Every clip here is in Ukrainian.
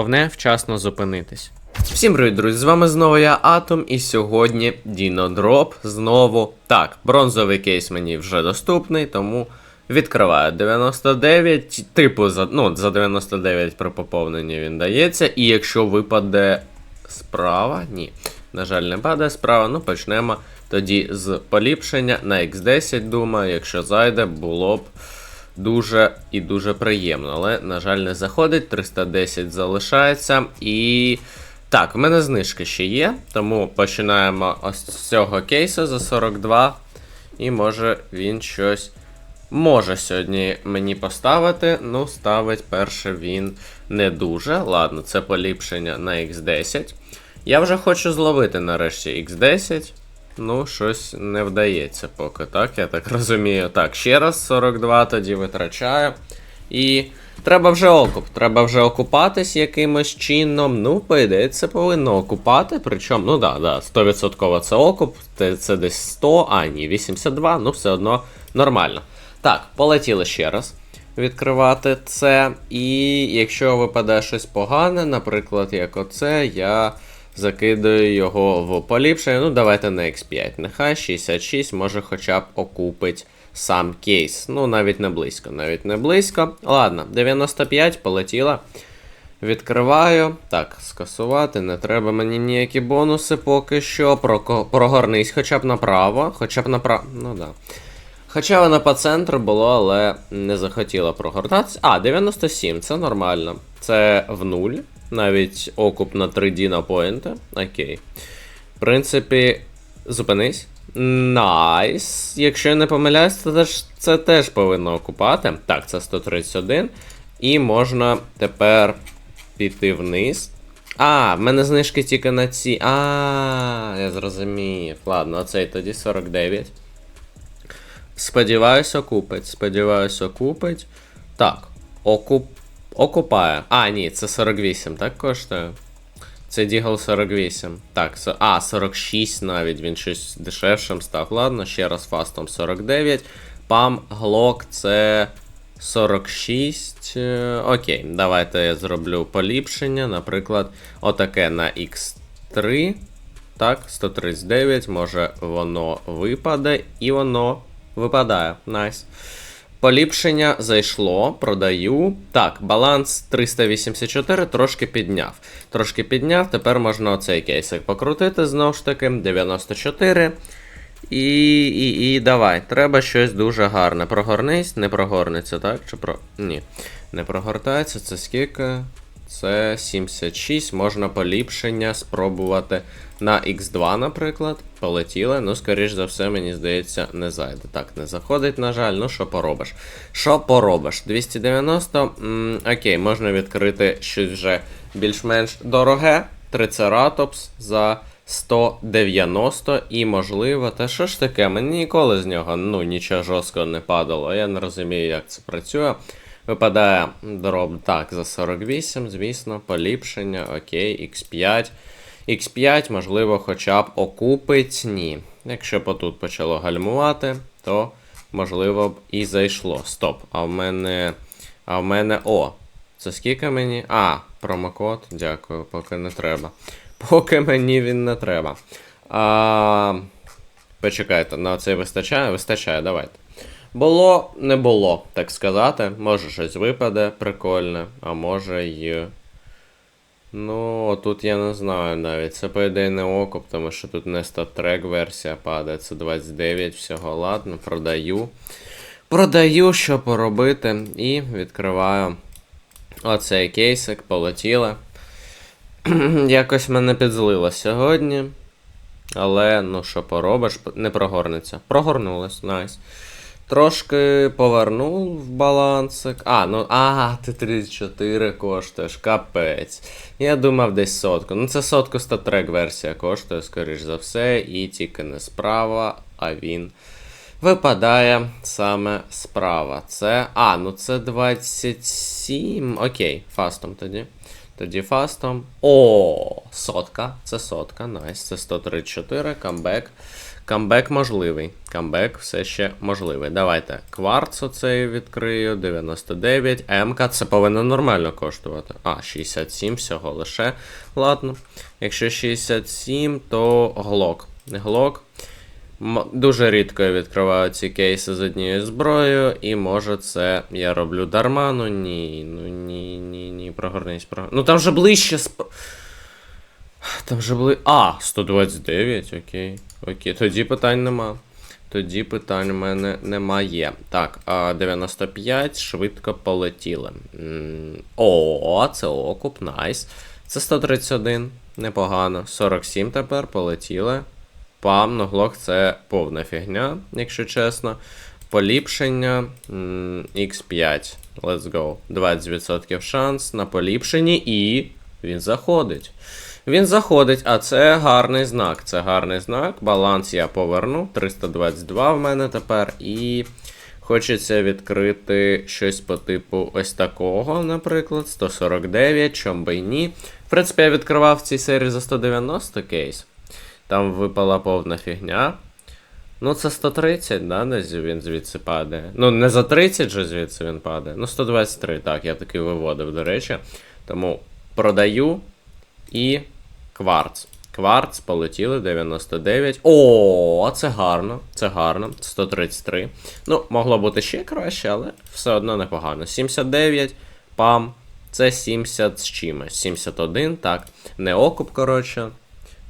вчасно зупинитись. Всім привіт, друзі! З вами знову я Атом, і сьогодні Дінодроп знову. Так, бронзовий кейс мені вже доступний, тому відкриваю 99. Типу, за, ну, за 99 при поповненні він дається. І якщо випаде справа, ні. На жаль, не падає справа. Ну, почнемо тоді з поліпшення на X10, думаю, якщо зайде, було б дуже і дуже приємно. Але, на жаль, не заходить. 310 залишається. І. Так, в мене знижки ще є, тому починаємо ось з цього кейсу за 42. І може він щось може сьогодні мені поставити. Ну, ставить перше він не дуже. Ладно, це поліпшення на X10. Я вже хочу зловити нарешті X10. Ну, щось не вдається поки, так? Я так розумію. Так, ще раз 42 тоді витрачаю. І треба вже окуп. Треба вже окупатись якимось чином. Ну, по ідеї, це повинно окупати. Причому, ну да, да, 100% це окуп, це, десь 100, а ні, 82, ну все одно нормально. Так, полетіли ще раз відкривати це. І якщо випадає щось погане, наприклад, як оце, я закидаю його в поліпшення. Ну, давайте на X5. Нехай 66 може хоча б окупить сам кейс. Ну, навіть не близько, навіть не близько. Ладно, 95 полетіла. Відкриваю. Так, скасувати. Не треба мені ніякі бонуси поки що. Прогорнись хоча б направо. Хоча б направо. Ну да. Хоча вона по центру було, але не захотіла прогортатися. А, 97, це нормально. Це в нуль. Навіть окуп на 3D на поінти. Окей. В принципі, зупинись. Найс. Якщо я не помиляюсь, то це теж повинно окупати. Так, це 131. І можна тепер піти вниз. А, в мене знижки тільки на ці. А, я зрозумів. Ладно, оцей тоді 49. Сподіваюсь, окупить. Сподіваюсь, окупить. Так, окуп... окупає. А, ні, це 48, так коштує? Це Дігл 48. Так, а, 46 навіть, він щось дешевшим став. Ладно, ще раз фастом 49. Пам Глок це 46. Е, Окей, давайте я зроблю поліпшення. Наприклад, отаке на X3. Так, 139, може воно випаде, і воно випадає. Найс. Поліпшення зайшло, продаю. Так, баланс 384 трошки підняв. Трошки підняв, тепер можна оцей кейсик покрутити знову ж таки. 94. І, і, і давай. Треба щось дуже гарне. Прогорнись, не прогорнеться, так? Чи про. Ні. Не прогортається, це скільки? Це 76. Можна поліпшення спробувати на X2, наприклад. Полетіли. Ну, скоріш за все, мені здається, не зайде. Так, не заходить, на жаль. Ну, що поробиш? Що поробиш? 290. М, окей, можна відкрити щось вже більш-менш дороге. Трицератопс за 190 і можливо. Та що ж таке? Мені ніколи з нього ну, нічого жорсткого не падало. Я не розумію, як це працює. Випадає дроб так за 48, звісно, поліпшення, окей, X5. X5, можливо, хоча б окупить. Ні. Якщо б отут почало гальмувати, то можливо б і зайшло. Стоп. А в мене. А в мене. О! Це скільки мені? А, промокод. Дякую, поки не треба. Поки мені він не треба. А, Почекайте, на це вистачає? Вистачає, давайте. Було, не було, так сказати. Може щось випаде прикольне, а може й. Ну, тут я не знаю навіть. Це по ідеї не окуп, тому що тут не статрек версія падає. Це 29 всього. Ладно, продаю. Продаю, що поробити. І відкриваю оцей кейсик, полетіли. Якось мене підзлило сьогодні. Але, ну що поробиш, не прогорнеться. Прогорнулось, найс. Трошки повернув в балансик. А, ну а, ти 34 коштуєш, капець. Я думав десь сотку. Ну це сотку статрек версія коштує, скоріш за все, і тільки не справа, а він випадає саме справа. Це. А, ну це 27. Окей, фастом тоді. Тоді фастом. О, сотка. Це сотка. Найс. Це 134, камбек. Камбек можливий. Камбек все ще можливий. Давайте кварц оцей відкрию. 99. МК це повинно нормально коштувати. А, 67 всього лише. Ладно. Якщо 67, то глок. Глок. Дуже рідко я відкриваю ці кейси з однією зброєю, і може це я роблю дарма. Ну ні, ну ні, ні, ні, прогорнись, прогорнись. Ну там же ближче сп... Там же були. А, 129, окей. Окей, тоді питань нема. Тоді питань в мене немає. Так, а 95 швидко полетіли. О, це окуп, найс. Це 131, непогано. 47 тепер полетіли. Пам, ну глок це повна фігня, якщо чесно. Поліпшення м, X5. Let's go. 20% шанс на поліпшенні, і він заходить. Він заходить, а це гарний знак. Це гарний знак. Баланс я поверну. 322 в мене тепер. І хочеться відкрити щось по типу ось такого, наприклад. 149, чом би ні. В принципі, я відкривав в цій серії за 190 кейс. Там випала повна фігня. Ну, це 130, да, десь він звідси падає. Ну, не за 30 же звідси він падає. Ну, 123, так, я таки виводив, до речі. Тому продаю і кварц. Кварц полетіли 99. О, це гарно. Це гарно. 133. Ну, могло бути ще краще, але все одно непогано. 79, пам. Це 70 з чимось. 71, так. Не окуп, коротше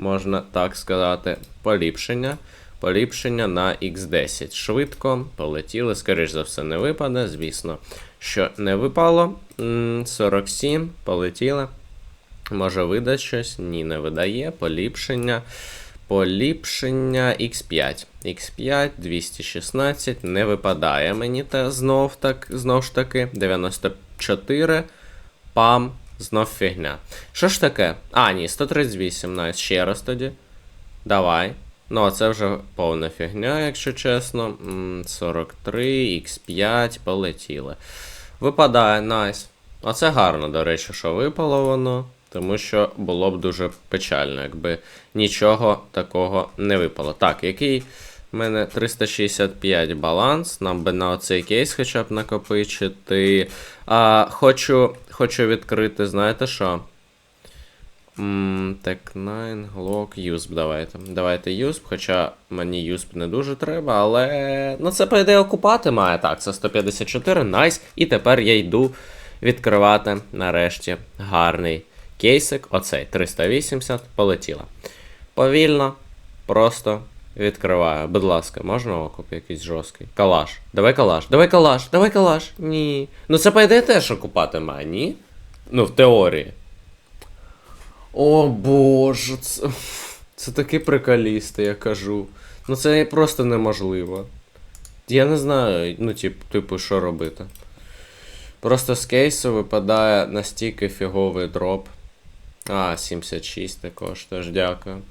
можна так сказати, поліпшення. Поліпшення на X10. Швидко полетіли, скоріш за все, не випаде. Звісно, що не випало. 47, полетіли. Може видасть щось? Ні, не видає. Поліпшення. Поліпшення X5. X5, 216, не випадає мені те знов так, знов ж таки. 94. Пам. Знов фігня. Що ж таке? А, ні, 138, найс. Ще раз тоді. Давай. Ну, а це вже повна фігня, якщо чесно. 43, X5, полетіли. Випадає, найс. Оце гарно, до речі, що випало воно. Тому що було б дуже печально, якби нічого такого не випало. Так, який в мене 365 баланс. Нам би на оцей кейс хоча б накопичити. А, хочу, хочу відкрити, знаєте що? Так, 9, Glock, USP давайте. Давайте USP, хоча мені USP не дуже треба, але. Ну це, по ідеї, окупати має. Так, це 154, найс. І тепер я йду відкривати нарешті гарний кейсик. Оцей 380, полетіла. Повільно, просто відкриваю. Будь ласка, можна окуп якийсь жорсткий? Калаш. Давай калаш, давай калаш, давай калаш. Ні. Ну це по ідеї теж окупати має, ні? Ну, в теорії. О боже, це, це такі приколісти, я кажу. Ну це просто неможливо. Я не знаю, ну, тип, типу, що робити. Просто з кейсу випадає настільки фіговий дроп. А, 76 також, теж дякую.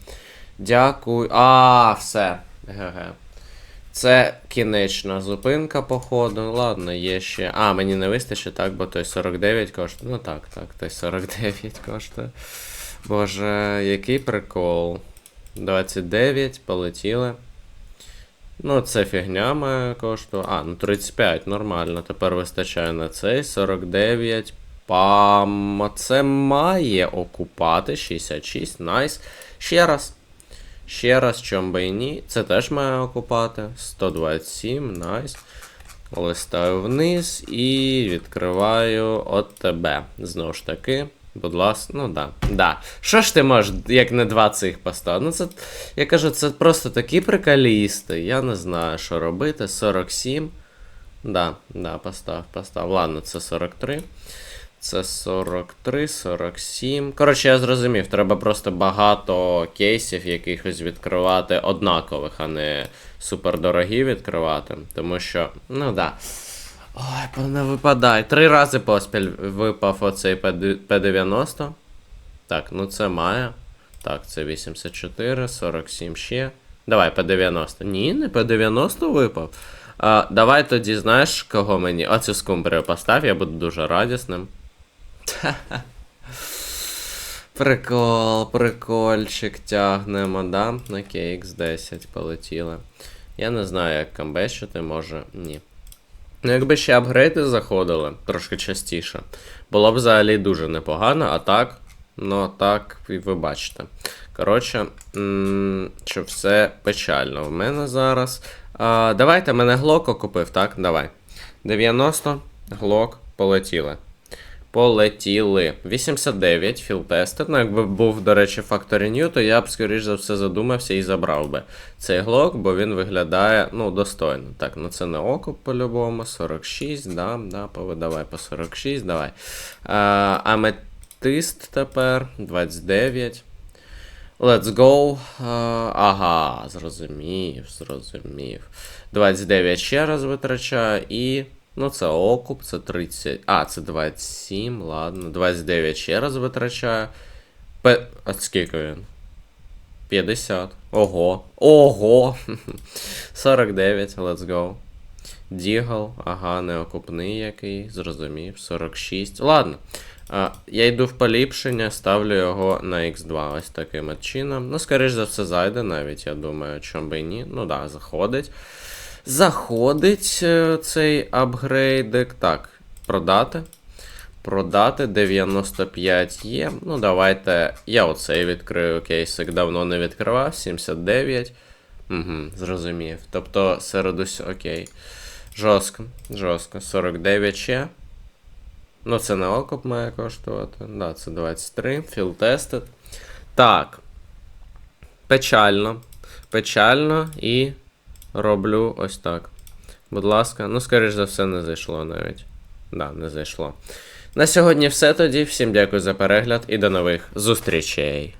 Дякую. А, все. ГГ. Це кінечна зупинка, походу. Ладно, є ще. А, мені не вистачить, так, бо той 49 коштує. Ну так, так, той 49 коштує. Боже, який прикол. 29, полетіли. Ну, це фігня має коштує. А, ну 35, нормально. Тепер вистачає на цей. 49. Пам. Це має окупати. 66, найс. Ще раз. Ще раз, чом би і ні. Це теж має окупати. 127, найс. Листаю вниз і відкриваю от тебе. Знову ж таки. Будь ласка, ну да. да. Що ж ти можеш, як не два цих поставити? Ну це, я кажу, це просто такі приколісти. Я не знаю, що робити. 47. Да, да, постав, постав. Ладно, це 43. Це 43, 47. Коротше, я зрозумів, треба просто багато кейсів якихось відкривати однакових, а не супердорогі відкривати. Тому що, ну да. Ой, не випадай. Три рази поспіль випав оцей П90. Так, ну це має. Так, це 84, 47 ще. Давай, П90. Ні, не П90 випав. А, давай тоді, знаєш, кого мені. Оцю скумбрію постав, я буду дуже радісним. Прикол, прикольчик тягнемо, да? Окей, X10 полетіли. Я не знаю, як камбещити, може, ні. Ну, якби ще апгрейди заходили трошки частіше, було б взагалі дуже непогано, а так, ну так, і ви бачите. Коротше, що все печально в мене зараз. А, давайте мене глоко купив, так? Давай. 90 глок полетіли. Полетіли. 89 філтестер. Ну, якби був, до речі, Factory New, то я б, скоріш за все, задумався і забрав би цей глок, бо він виглядає, ну, достойно. Так, ну це не окуп по-любому. 46, да, да, давай по 46, давай. Аметист тепер 29. Let's go. А, ага, зрозумів, зрозумів. 29 ще раз витрачаю і. Ну, це окуп, це 30. А, це 27, ладно. 29 ще раз витрачаю. П... А скільки він? 50. Ого. Ого. 49, let's go. Дігл, ага, неокупний який, зрозумів. 46. Ладно. А, я йду в поліпшення, ставлю його на X2 ось таким чином. Ну, скоріш за все, зайде навіть, я думаю, чом би ні. Ну да, заходить. Заходить е, цей апгрейдик. Так, продати. Продати 95 є. Ну, давайте. Я оцей відкрию кейсик, давно не відкривав. 79. Угу, зрозумів. Тобто серед усього. Окей. Жорстко, жорстко. 49 ще. Ну, це не окоп має коштувати. Да, це 23. Field tested. Так. Печально. Печально і роблю ось так. Будь ласка. Ну, скоріш за все, не зайшло навіть. Да, не зайшло. На сьогодні все тоді. Всім дякую за перегляд і до нових зустрічей.